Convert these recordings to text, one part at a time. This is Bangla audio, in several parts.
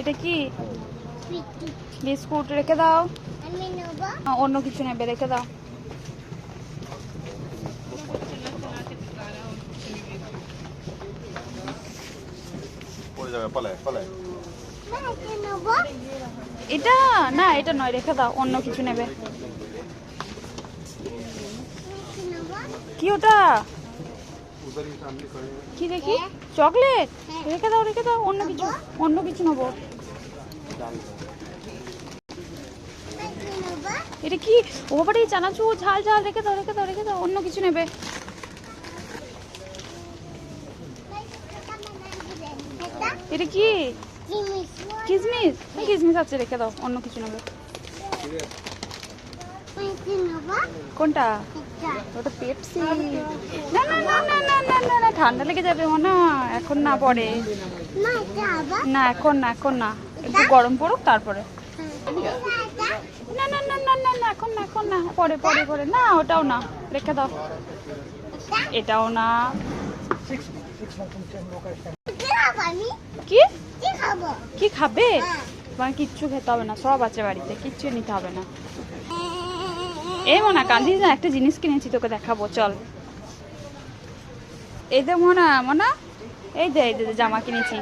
এটা কি? বিস্কুট। রেখে দাও। অন্য কিছু নেবে রেখে দাও। এটা? না এটা নয় রেখে দাও অন্য কিছু নেবে? কি ওটা? কি দেখি চকলেট? রেখে দাও রেখে দাও অন্য কিছু অন্য কিছু নেব। এটা কি? ও বাড়ি চানাচুর ঝাল ঝাল রেখে দাও রেখে দাও রেখে দাও অন্য কিছু নেবে। এটা কি? কিসমিস? কিসমিস আছে রেখে দাও অন্য কিছু নেবে। কোনটা? ওটা পেপসি না না না না না না না না ঠান্ডা লেগে যাবে ও না এখন না পরে না এখন না এখন না একটু গরম পড়ুক তারপরে না না না না না না এখন না এখন না পরে পরে পরে না ওটাও না রেখে দাও এটাও না কি কি খাব হ্যাঁ। তোমার কিচ্ছু খেতে হবে না সব আছে বাড়িতে কিচ্ছু নিতে হবে না এই মোনা কান্দিস না একটা জিনিস কিনেছি তোকে দেখাবো চল। এই দে মোনা মোনা। এই দে এই দে জামা কিনেছি।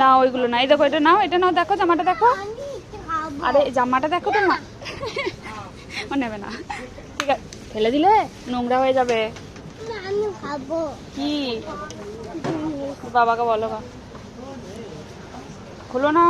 না ওইগুলো না এই দেখো এটা নাও এটা নাও দেখো জামাটা দেখো। আরে জামাটা দেখো তো ও নেবে না। ঠিক আছে ফেলে দিলে নোংরা হয়ে যাবে। না, কি? বাবাকে বলো। খোলো না।